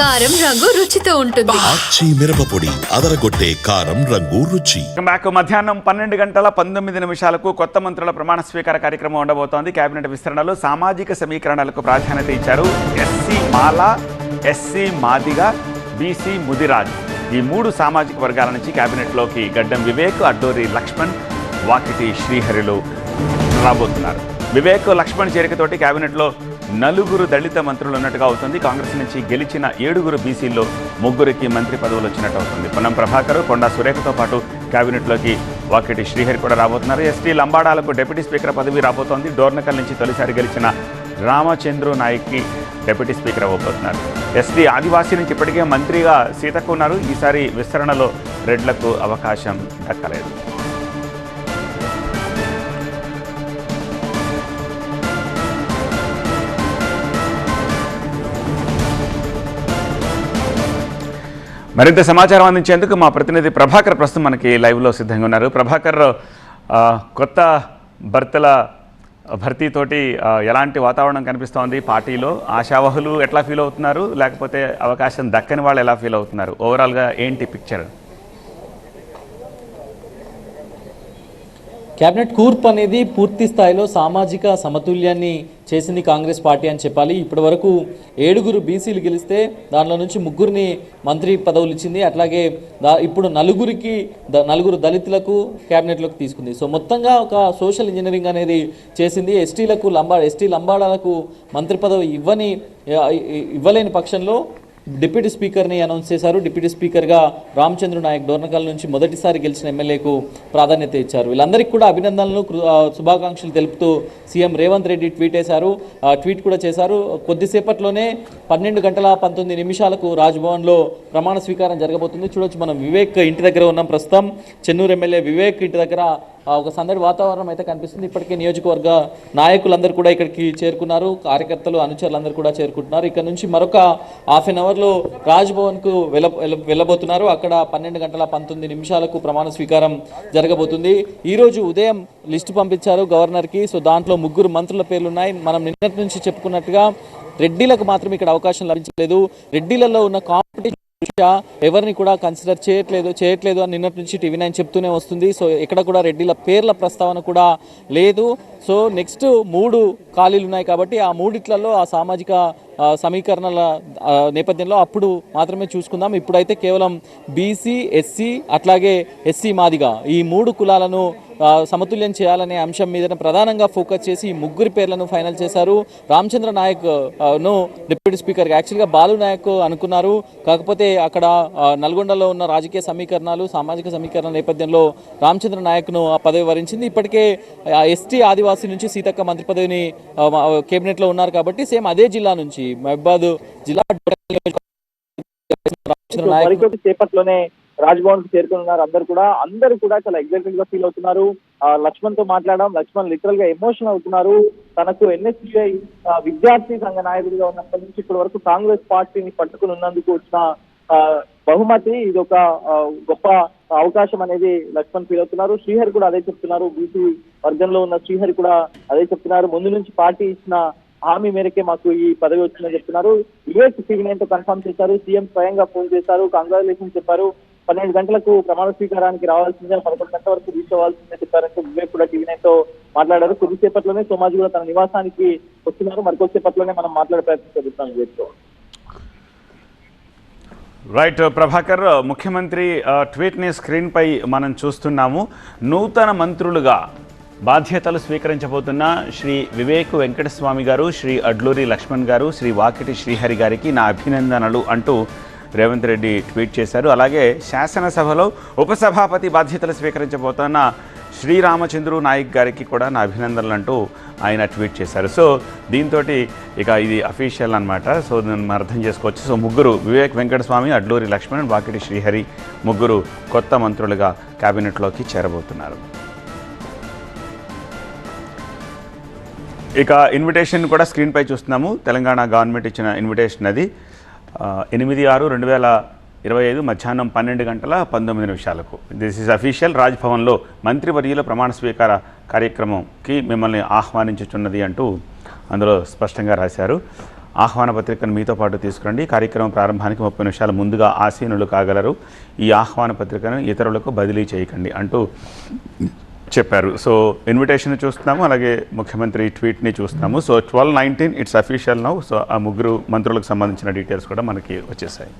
కారం రంగు రుచితో ఉంటుంది. ఆచి మిరపపొడి అదరగొట్టే కారం రంగు రుచి. బ్యాక్. మధ్యాహ్నం పన్నెండు గంటల పంతొమ్మిది నిమిషాలకు కొత్త మంత్రుల ప్రమాణ స్వీకార కార్యక్రమం ఉండబోతోంది. కేబినెట్ విస్తరణలో సామాజిక సమీకరణలకు ప్రాధాన్యత ఇచ్చారు SC Mala SC Madiga BC Mudiraj. ఈ మూడు సామాజిక వర్గాల నుంచి కేబినెట్లోకి గడ్డం వివేక్ అడ్డూరి లక్ష్మణ్ వాకిటి శ్రీహరిలు రాబోతున్నారు. వివేక్ లక్ష్మణ్ చేరికతోటి కేబినెట్లో నలుగురు దళిత మంత్రులు ఉన్నట్టుగా అవుతుంది. కాంగ్రెస్ నుంచి గెలిచిన ఏడుగురు బీసీల్లో ముగ్గురికి మంత్రి పదవులు వచ్చినట్టు అవుతుంది. పొన్నం ప్రభాకర్ కొండా సురేఖతో పాటు కేబినెట్లోకి వాకిటి శ్రీహరి కూడా రాబోతున్నారు. ఎస్టీ లంబాడాలకు డిప్యూటీ స్పీకర్ పదవి రాబోతోంది. డోర్నకల్ నుంచి తొలిసారి గెలిచిన రామచంద్రు నాయక్కి డిప్యూటీ స్పీకర్ అవ్వబోతున్నారు. ఎస్టీ ఆదివాసీ నుంచి ఇప్పటికే మంత్రిగా సీతకు ఉన్నారు. ఈసారి విస్తరణలో రెడ్లకు అవకాశం దక్కలేదు. మరింత సమాచారం అందించేందుకు మా ప్రతినిధి ప్రభాకర్ ప్రస్తుతం మనకి లైవ్లో సిద్ధంగా ఉన్నారు. ప్రభాకర్ కొత్త భర్తల భర్తీతోటి ఎలాంటి వాతావరణం కనిపిస్తోంది పార్టీలో? ఆశావహులు ఎట్లా ఫీల్ అవుతున్నారు? లేకపోతే అవకాశం దక్కని వాళ్ళు ఎలా ఫీల్ అవుతున్నారు? ఓవరాల్గా ఏంటి పిక్చర్ కేబినెట్ కూర్పు అనేది పూర్తి స్థాయిలో సామాజిక సమతుల్యాన్ని చేసింది కాంగ్రెస్ పార్టీ అని చెప్పాలి. ఇప్పటి వరకు ఏడుగురు బీసీలు గెలిస్తే దానిలో నుంచి ముగ్గురిని మంత్రి పదవులు ఇచ్చింది. అట్లాగే దా ఇప్పుడు నలుగురికి ద- నలుగురు దళితులకు క్యాబినెట్లోకి తీసుకుంది. సో మొత్తంగా ఒక సోషల్ ఇంజనీరింగ్ అనేది చేసింది. ఎస్టీలకు లంబా ఎస్టీ లంబాడాలకు మంత్రి పదవి ఇవ్వని ఇవ్వలేని పక్షంలో డిప్యూటీ స్పీకర్ని అనౌన్స్ చేశారు. డిప్యూటీ స్పీకర్గా రామచంద్ర నాయక్ డోర్నకల్ నుంచి మొదటిసారి గెలిచిన ఎమ్మెల్యేకు ప్రాధాన్యత ఇచ్చారు. వీళ్ళందరికీ కూడా అభినందనలు శుభాకాంక్షలు తెలుపుతూ సీఎం రేవంత్ రెడ్డి ట్వీట్ వేశారు. ట్వీట్ కూడా చేశారు. కొద్దిసేపట్లోనే పన్నెండు గంటల పంతొమ్మిది నిమిషాలకు రాజ్భవన్లో ప్రమాణ స్వీకారం జరగబోతుంది. చూడొచ్చు మనం వివేక్ ఇంటి దగ్గర ఉన్నాం ప్రస్తుతం. చెన్నూరు ఎమ్మెల్యే వివేక్ ఇంటి దగ్గర ఒక సందడి వాతావరణం అయితే కనిపిస్తుంది. ఇప్పటికే నియోజకవర్గ నాయకులందరూ కూడా ఇక్కడికి చేరుకున్నారు. కార్యకర్తలు అనుచరులందరూ కూడా చేరుకుంటున్నారు. ఇక్కడ నుంచి మరొక హాఫ్ అన్ అవర్లో రాజ్భవన్కు వెళ్ళ వెళ్ళ- వెళ్ళబోతున్నారు. అక్కడ పన్నెండు గంటల పంతొమ్మిది నిమిషాలకు ప్రమాణ స్వీకారం జరగబోతుంది. ఈ రోజు ఉదయం లిస్టు పంపించారు గవర్నర్కి. సో దాంట్లో ముగ్గురు మంత్రుల పేర్లు ఉన్నాయి మనం నిన్నటి నుంచి చెప్పుకున్నట్టుగా రెడ్డిలకు మాత్రం ఇక్కడ అవకాశం లభించలేదు. రెడ్డిలలో ఉన్న ఎవరిని కూడా కన్సిడర్ చేయట్లేదు చేయట్లేదు అని నిన్నటి నుంచి టీవీ నైన్ చెప్తూనే వస్తుంది. సో ఇక్కడ కూడా రెడ్డిల పేర్ల ప్రస్తావన కూడా లేదు. సో నెక్స్ట్ మూడు ఖాళీలు ఉన్నాయి కాబట్టి ఆ మూడిట్లలో ఆ సామాజిక సమీకరణల నేపథ్యంలో అప్పుడు మాత్రమే చూసుకుందాం. ఇప్పుడైతే కేవలం బీసీ ఎస్సీ అట్లాగే ఎస్సీ మాదిగా ఈ మూడు కులాలను సమతుల్యం చేయాలనే అంశం మీద ప్రధానంగా ఫోకస్ చేసి ఈ ముగ్గురి పేర్లను ఫైనల్ చేశారు. రామచంద్ర నాయక్ను డిప్యూటీ స్పీకర్ యాక్చువల్గా బాలు నాయక్ అనుకున్నారు. కాకపోతే అక్కడ నల్గొండలో ఉన్న రాజకీయ సమీకరణాలు సామాజిక సమీకరణ నేపథ్యంలో రామచంద్ర నాయక్ను ఆ పదవి వరించింది. ఇప్పటికే ఎస్టీ ఆదివాసీ నుంచి సీతక్క మంత్రి పదవిని ఆ, మా- కేబినెట్లో ఉన్నారు కాబట్టి సేమ్ అదే జిల్లా నుంచి. మహబాద్ జిల్లా రామచంద్ర నాయక్ మరికొద్ది సేపట్లోనే రాజ్భవన్కు చేరుకున్నారు. అందరు కూడా అందరూ కూడా చాలా ఎగ్జైటెడ్గా ఫీల్ అవుతున్నారు. ఆ, లక్ష్మణ్తో మాట్లాడడం లక్ష్మణ్ లిటరల్గా ఎమోషనల్ అవుతున్నారు. తనకు ఎన్ఎస్యుఐ విద్యార్థి సంఘ నాయకుడిగా ఉన్నప్పటి నుంచి ఇప్పటి వరకు కాంగ్రెస్ పార్టీని పట్టుకుని ఉన్నందుకు వచ్చిన ఆ, బహుమతి ఇది ఒక గొప్ప అవకాశం అనేది లక్ష్మణ్ ఫీల్ అవుతున్నారు. శ్రీహరి కూడా అదే చెప్తున్నారు. బీసీ వర్గంలో ఉన్న శ్రీహరి కూడా అదే చెప్తున్నారు. ముందు నుంచి పార్టీ ఇచ్చిన హామీ మేరకే మాకు ఈ పదవి వచ్చిందని చెప్తున్నారు. వివేక్ సివినేంతో కన్ఫర్మ్ చేశారు. సీఎం స్వయంగా ఫోన్ చేశారు. కంగ్రాచులేషన్ చెప్పారు. పన్నెండు గంటలకు ప్రమాణ స్వీకారానికి రావాల్సిందే పదకొండు గంటల వరకు రీచ్ అవ్వాల్సిందే చెప్పారంటే వివేక్ కూడా టీవీ నైన్తో మాట్లాడారు. కొద్దిసేపట్లోనే సోమాజీ కూడా తన నివాసానికి వస్తున్నారు. మరికొద్దిసేపట్లోనే మనం మాట్లాడే ప్రయత్నం చేస్తున్నాం వివేక్తో రైట్ ప్రభాకర్ ముఖ్యమంత్రి ట్వీట్ని స్క్రీన్పై మనం చూస్తున్నాము. నూతన మంత్రులుగా బాధ్యతలు స్వీకరించబోతున్న శ్రీ వివేక్ వెంకటస్వామి గారు శ్రీ అడ్లూరి లక్ష్మణ్ గారు శ్రీ వాకిటి శ్రీహరి గారికి నా అభినందనలు అంటూ రేవంత్ రెడ్డి ట్వీట్ చేశారు. అలాగే శాసనసభలో ఉపసభాపతి బాధ్యతలు స్వీకరించబోతున్న శ్రీరామచంద్రు నాయక్ గారికి కూడా నా అభినందనలు అంటూ ఆయన ట్వీట్ చేశారు. సో దీంతో ఇక ఇది అఫీషియల్ అన్నమాట. సో దీన్ని మనం అర్థం చేసుకోవచ్చు. సో ముగ్గురు వివేక్ వెంకటస్వామి అడ్లూరి లక్ష్మణ్ వాకిటి శ్రీహరి ముగ్గురు కొత్త మంత్రులుగా కేబినెట్లోకి చేరబోతున్నారు. ఇక ఇన్విటేషన్ కూడా స్క్రీన్పై చూస్తున్నాము. తెలంగాణ గవర్నమెంట్ ఇచ్చిన ఇన్విటేషన్ అది. ఎనిమిది ఆరు రెండు వేల ఇరవై ఐదు మధ్యాహ్నం పన్నెండు గంటల పంతొమ్మిది నిమిషాలకు. దిస్ ఈజ్ అఫీషియల్ రాజ్భవన్లో మంత్రివర్యుల ప్రమాణ స్వీకార కార్యక్రమంకి మిమ్మల్ని ఆహ్వానించుచున్నది అంటూ అందులో స్పష్టంగా రాశారు. ఆహ్వాన పత్రికను మీతో పాటు తీసుకురండి. కార్యక్రమం ప్రారంభానికి ముప్పై నిమిషాలు ముందుగా ఆసీనులు కాగలరు. ఈ ఆహ్వాన పత్రికను ఇతరులకు బదిలీ చేయకండి అంటూ చెప్పారు. సో ఇన్విటేషన్ చూస్తున్నాము అలాగే ముఖ్యమంత్రి ట్వీట్ని చూస్తున్నాము. So twelve nineteen it's official now so ఆ ముగ్గురు మంత్రులకు సంబంధించిన డీటెయిల్స్ కూడా మనకి వచ్చేసాయి.